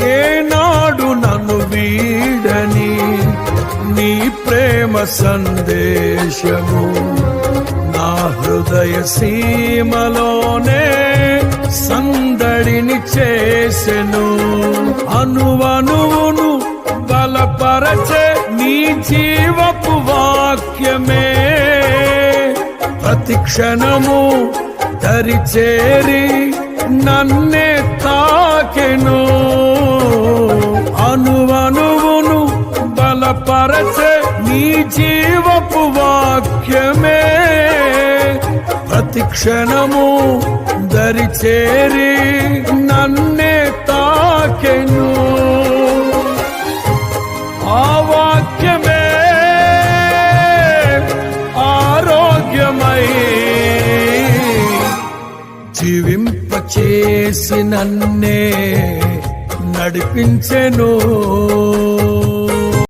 ఏనాడు నన్ను వీడని నీ ప్రేమ సందేశము. నా హృదయ సీమలోనే సందడిని చేసెను. అనువనువును బలపరచే నీ జీవపు వాక్యమే. ప్రతిక్షణము దరిచేరి నన్నే తాకెను. అనువనువును బలపరచే నీ జీవపు వాక్యమే. ప్రతి క్షణము దరిచేరి నన్నే తాకెను. ఆ వాక్యమే ఆరోగ్యమై జీవింపచేసి నన్నే నడిపించెను.